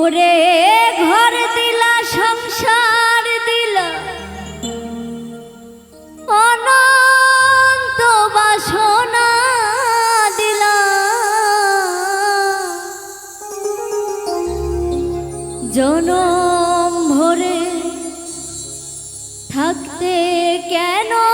ওরে ঘর দিলা সংসার দিলা। অনন্ত বাসনা দিলা। জনম ভরে থাকতে কেন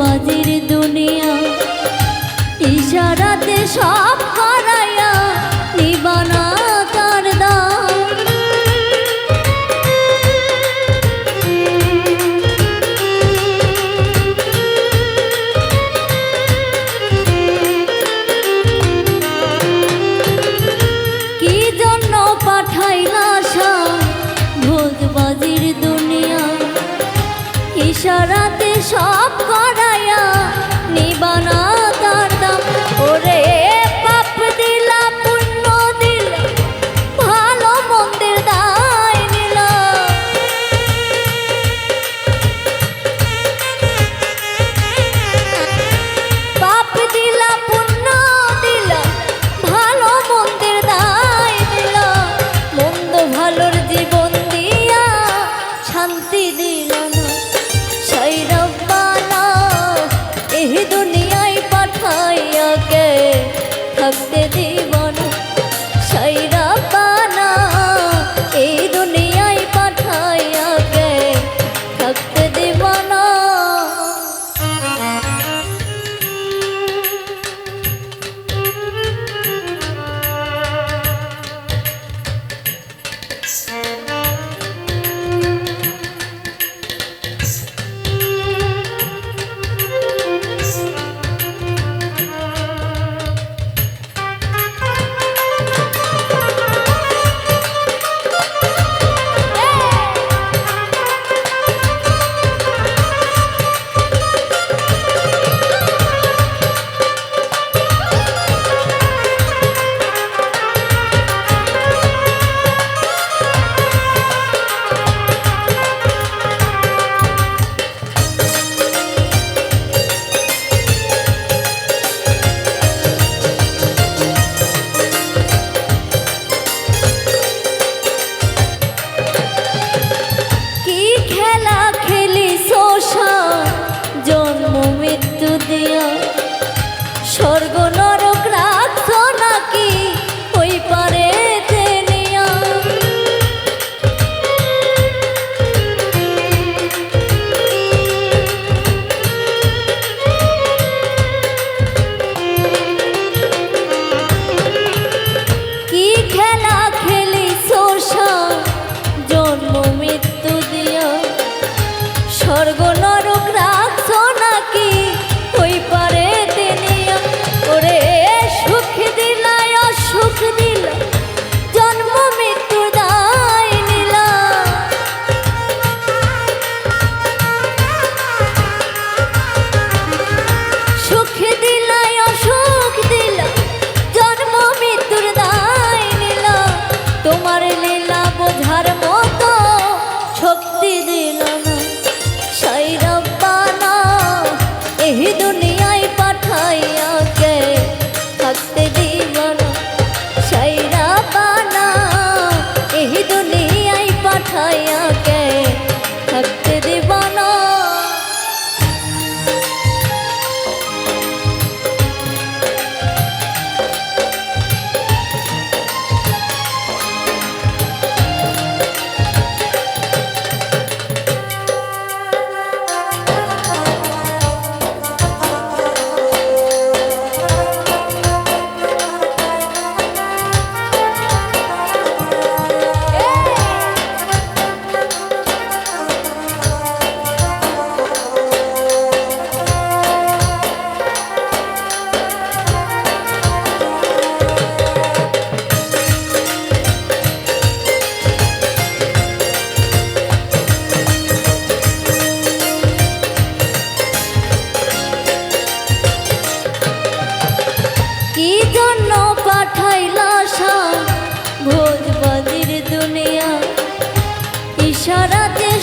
বাজির দুনিয়া, ইশারাতে সব করাইয়া নিবানা তার কি জন্য পাঠাইলা সব ভোগ বাজির দুনিয়া, ইশারাতে সব